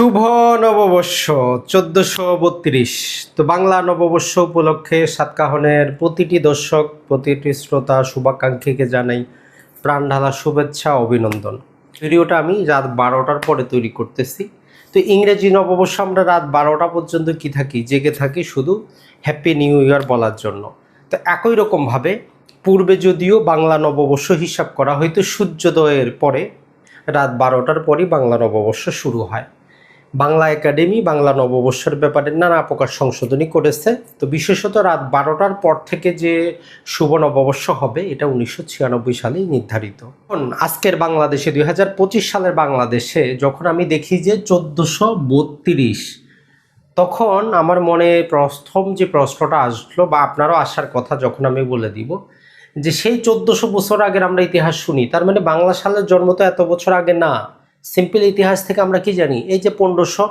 শুভ নববর্ষ, চোদ্দশো বত্রিশ। তো বাংলা নববর্ষ উপলক্ষে সাতকাহনের প্রতিটি দর্শক, প্রতিটি শ্রোতা শুভাকাঙ্ক্ষীকে জানাই প্রাণ ঢালা শুভেচ্ছা, অভিনন্দন। ভিডিওটা আমি রাত বারোটার পরে তৈরি করতেছি। তো ইংরেজি নববর্ষ আমরা রাত বারোটা পর্যন্ত কি থাকি, জেগে থাকি শুধু হ্যাপি নিউ ইয়ার বলার জন্য। তো একই রকমভাবে পূর্বে যদিও বাংলা নববর্ষ হিসাব করা হয়তো সূর্যোদয়ের পরে, রাত বারোটার পরই বাংলা নববর্ষ শুরু হয়। বাংলা একাডেমি, বাংলা নববর্ষের ব্যাপারে নানা প্রকার সংশোধনী করেছে। তো বিশেষত রাত বারোটার পর থেকে যে শুভ নববর্ষ হবে, এটা উনিশশো ছিয়ানব্বই সালেই নির্ধারিত। আজকের বাংলাদেশে, দুই হাজার পঁচিশ সালের বাংলাদেশে যখন আমি দেখি যে চোদ্দোশো বত্রিশ, তখন আমার মনে প্রথম যে প্রশ্নটা আসলো বা আপনারও আসার কথা যখন আমি বলে দিব, যে সেই চোদ্দোশো বছর আগের আমরা ইতিহাস শুনি। তার মানে বাংলা সালের জন্ম তো এত বছর আগে না। সিম্পল ইতিহাস থেকে আমরা কি জানি? এই যে পনেরোশো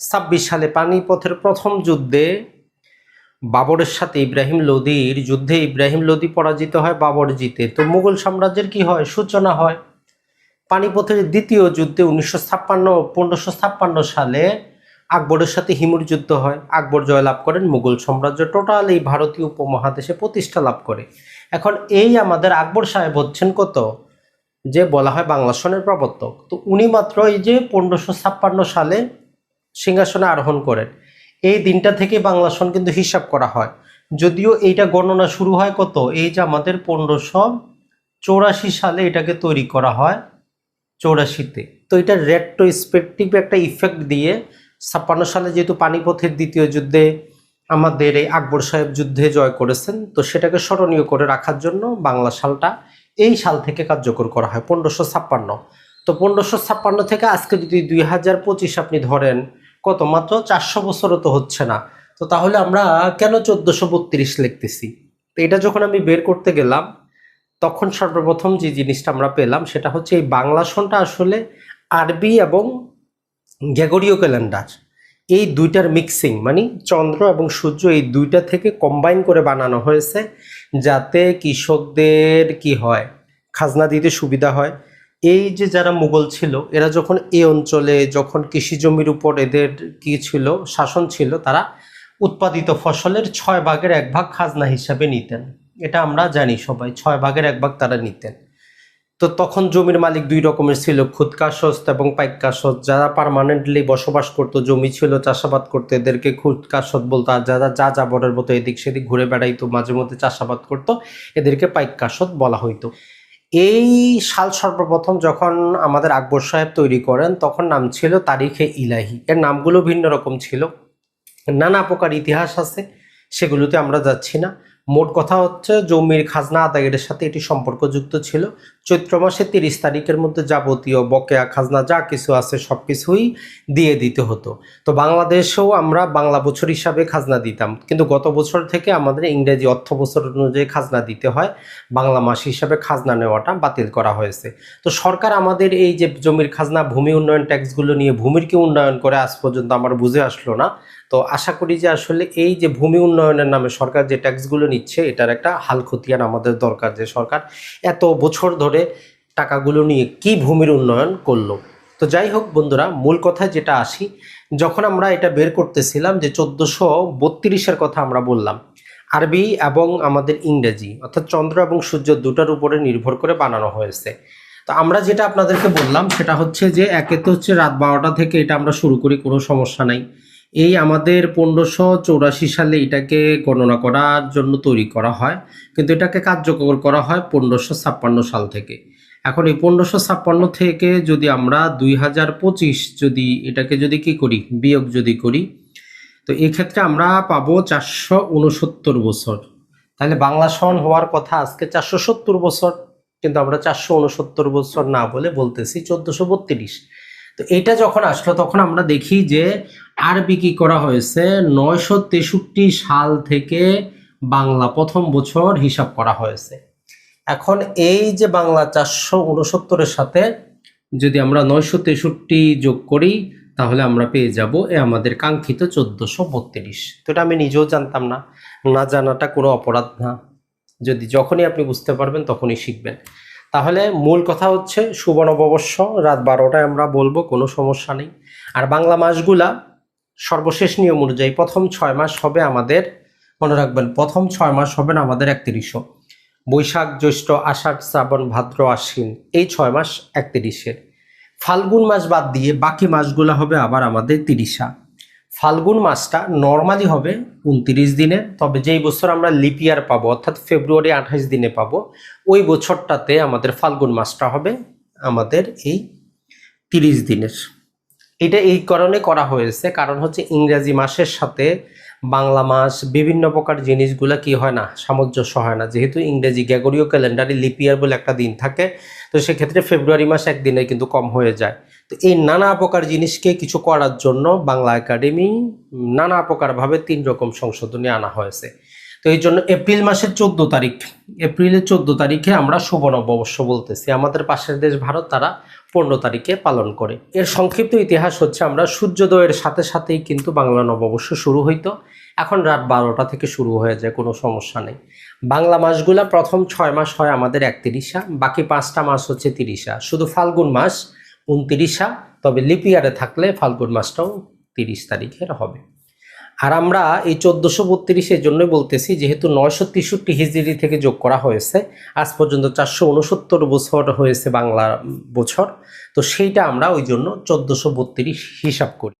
ছাব্বিশ সালে পানিপথের প্রথম যুদ্ধে বাবরের সাথে ইব্রাহিম লোদির যুদ্ধে ইব্রাহিম লোদি পরাজিত হয়, বাবর জিতে। তো মুঘল সাম্রাজ্যের কি হয়? সূচনা হয়। পানিপথের দ্বিতীয় যুদ্ধে উনিশশো ছাপ্পান্ন, পনেরোশো ছাপ্পান্ন সালে আকবরের সাথে হিমুর যুদ্ধ হয়। আকবর জয়লাভ করেন মুঘল সাম্রাজ্য। টোটাল এই ভারতীয় উপমহাদেশে প্রতিষ্ঠা লাভ করে। এখন এই আমাদের আকবর সাহেব হচ্ছেন কত? যে বলা হয় বাংলা সনের প্রবর্তক। তো উনি মাত্র এই যে পনেরোশো ছাপ্পান্ন সালে সিংহাসনে আরোহণ করেন। এই দিনটা থেকে বাংলা সন কিন্তু হিসাব করা হয়। যদিও এইটা গণনা শুরু হয় কত? এই যে আমাদের পনেরোশো চৌরাশি সালে এটাকে তৈরি করা হয় চৌরাশিতে। তো এটা রেট্রোস্পেকটিভ একটা ইফেক্ট দিয়ে ছাপ্পান্ন সালে যেহেতু পানিপথের দ্বিতীয় যুদ্ধে আমাদের এই আকবর সাহেব যুদ্ধে জয় করেছেন, তো সেটাকে স্মরণীয় করে রাখার জন্য বাংলা সালটা এই সাল থেকে কার্যকর করা হয়, পনেরোশো ছাপ্পান্ন। তো পনেরোশো ছাপ্পান্ন থেকে আজকে যদি দুই হাজার পঁচিশ আপনি ধরেন, কত মাত্র চারশো বছরও তো হচ্ছে না। তো তাহলে আমরা কেন চোদ্দোশো বত্রিশ লিখতেছি? তো এটা যখন আমি বের করতে গেলাম, তখন সর্বপ্রথম যে জিনিসটা আমরা পেলাম, সেটা হচ্ছে এই বাংলা সনটা আসলে আরবি এবং গ্যাগরীয় ক্যালেন্ডার। এই দুইটার মিক্সিং মানে চন্দ্র এবং সূর্য এই দুইটা থেকে কম্বাইন করে বানানো হয়েছে যাতে কৃষকদের কি হয়, খাজনা দিতে সুবিধা হয়। এই যে যারা মুঘল ছিল, এরা যখন এই অঞ্চলে যখন কৃষি জমির উপর এদের কি ছিল, শাসন ছিল, তারা উৎপাদিত ফসলের ছয় ভাগের এক ভাগ খাজনা হিসাবে নিতেন। এটা আমরা জানি সবাই, ছয় ভাগের এক ভাগ তারা নিতেন। তো তখন জমির মালিক দুই রকমের ছিল খুদকাশস্ত এবং পাইকাশত যারা পারমানেন্টলি বসবাস করতো, জমি ছিল, চাষাবাদ করতো, এদেরকে খুদকাশত বলতো। আর যারা যা যা যাবরের মতো এদিক সেদিক ঘুরে বেড়াইতো, মাঝে মধ্যে চাষাবাদ করতো, এদেরকে পাইকাশত বলা হইতো। এই সাল সর্বপ্রথম যখন আমাদের আকবর সাহেব তৈরি করেন, তখন নাম ছিল তারিখে ইলাহি। এর নামগুলো ভিন্ন রকম ছিল। নানা প্রকার ইতিহাস আছে, সেগুলোতে আমরা যাচ্ছি না। মোট কথা হচ্ছে জমির খাজনা আদায়ের সাথে এটি সম্পর্কযুক্ত ছিল। চৈত্র মাসে তিরিশ তারিখের মধ্যে যাবতীয় বকেয়া খাজনা যা কিছু আছে সব কিছুই দিয়ে দিতে হতো। তো বাংলাদেশেও আমরা বাংলা বছর হিসাবে খাজনা দিতাম। কিন্তু গত বছর থেকে আমাদের ইংরেজি অর্থ বছর অনুযায়ী খাজনা দিতে হয়। বাংলা মাস হিসাবে খাজনা নেওয়াটা বাতিল করা হয়েছে। তো সরকার আমাদের এই যে জমির খাজনা, ভূমি উন্নয়ন ট্যাক্সগুলো নিয়ে ভূমির কি উন্নয়ন করে আজ পর্যন্ত আমার বুঝে আসলো না। তো আশা করি যে আসলে এই যে ভূমি উন্নয়নের নামে সরকার যে ট্যাক্সগুলো নিচ্ছে, এটার একটা হাল খতিয়ান আমাদের দরকার যে সরকার এত বছর ধরে টাকাগুলো নিয়ে কি ভূমির উন্নয়ন করল। তো যাই হোক বন্ধুরা, মূল কথায় যেটা আসি, যখন আমরা এটা বের করতেছিলাম যে চোদ্দোশো বত্রিশের কথা আমরা বললাম, আরবি এবং আমাদের ইংরেজি, অর্থাৎ চন্দ্র এবং সূর্য দুটার উপরে নির্ভর করে বানানো হয়েছে। তো আমরা যেটা আপনাদেরকে বললাম সেটা হচ্ছে যে একে তো হচ্ছে রাত বারোটা থেকে এটা আমরা শুরু করি, কোনো সমস্যা নাই। এই আমাদের পনেরোশো চৌরাশি সালে এটাকে গণনা করার জন্য তৈরি করা হয়। কিন্তু এটাকে কার্যকর করা হয় পনেরোশো ছাপ্পান্ন সাল থেকে। এখন এই পনেরোশো ছাপ্পান্ন থেকে যদি আমরা দুই হাজার পঁচিশ যদি এটাকে যদি কি করি, বিয়োগ যদি করি, তো এক্ষেত্রে আমরা পাবো চারশো উনসত্তর বছর। তাহলে বাংলা সন হওয়ার কথা আজকে চারশো সত্তর বছর, কিন্তু আমরা চারশো উনসত্তর বছর না বলে বলতেছি চোদ্দোশো বত্রিশ। তো এটা যখন আসলো, তখন আমরা দেখি যে আরবি বিক্রি করা হয়েছে? নয়শো তেষট্টি সাল থেকে বাংলা প্রথম বছর হিসাব করা হয়েছে। এখন এই যে বাংলা চারশো উনসত্তরের সাথে যদি আমরা নয়শো তেষট্টি যোগ করি, তাহলে আমরা পেয়ে যাব এ আমাদের কাঙ্ক্ষিত চোদ্দোশো বত্রিশ। তো এটা আমি নিজেও জানতাম না। না জানাটা কোনো অপরাধ না। যদি যখনই আপনি বুঝতে পারবেন, তখনই শিখবেন। তাহলে মূল কথা হচ্ছে, শুভ নববর্ষ। রাত বারোটায় আমরা বলব, কোনো সমস্যা নেই। আর বাংলা মাসগুলা সর্বশেষ নিয়ম অনুযায়ী প্রথম ছয় মাস হবে আমাদের, মনে রাখবেন, প্রথম ছয় মাস হবে না আমাদের একত্রিশশো বৈশাখ, জ্যৈষ্ঠ, আষাঢ়, শ্রাবণ, ভাদ্র, আশ্বিন, এই ছয় মাস একত্রিশের। ফাল্গুন মাস বাদ দিয়ে বাকি মাসগুলো হবে আবার আমাদের তিরিশা। ফাল্গুন মাসটা নর্মালি হবে উনত্রিশ দিনে, তবে যেই বছর আমরা লিপিয়ার পাবো, অর্থাৎ ফেব্রুয়ারি আঠাশ দিনে পাবো, ওই বছরটাতে আমাদের ফাল্গুন মাসটা হবে আমাদের এই তিরিশ দিনের। এটা এই কারণে করা হয়েছে, কারণ হচ্ছে ইংরেজি মাসের সাথে বাংলা মাস বিভিন্ন প্রকার জিনিসগুলো কি হয় না, সামঞ্জস্য হয় না। যেহেতু ইংরেজি গ্যাগরীয় ক্যালেন্ডারে লিপিয়ার বলে একটা দিন থাকে, তো সেক্ষেত্রে ফেব্রুয়ারি মাস একদিনে কিন্তু কম হয়ে যায়। তো এই নানা প্রকার জিনিসকে কিছু করার জন্য বাংলা একাডেমি নানা প্রকারভাবে তিন রকম সংশোধনী আনা হয়েছে। তো এই জন্য এপ্রিল মাসের চোদ্দ তারিখ, এপ্রিলের চোদ্দ তারিখে আমরা শুভ নববর্ষ বলতেছি। আমাদের পাশের দেশ ভারত, তারা পনেরো তারিখে পালন করে। এর সংক্ষিপ্ত ইতিহাস হচ্ছে আমরা সূর্যোদয়ের সাথে সাথেই কিন্তু বাংলা নববর্ষ শুরু হইতো। এখন রাত বারোটা থেকে শুরু হয়ে যায়, কোনো সমস্যা নেই। বাংলা মাসগুলা প্রথম ছয় মাস হয় আমাদের একত্রিশা, বাকি পাঁচটা মাস হচ্ছে তিরিশা। শুধু ফাল্গুন মাস উনতিরিশা, তবে লিপিয়ারে থাকলে ফাল্গুন মাসটাও তিরিশ তারিখের হবে। আর আমরা এই চোদ্দোশো বত্রিশের জন্যই বলতেছি, যেহেতু নয়শো তেষট্টি হিজড়ি থেকে যোগ করা হয়েছে, আজ পর্যন্ত চারশো উনসত্তর বছর হয়েছে বাংলা বছর, তো সেইটা আমরা ওই জন্য চোদ্দোশো বত্রিশ হিসাব করি।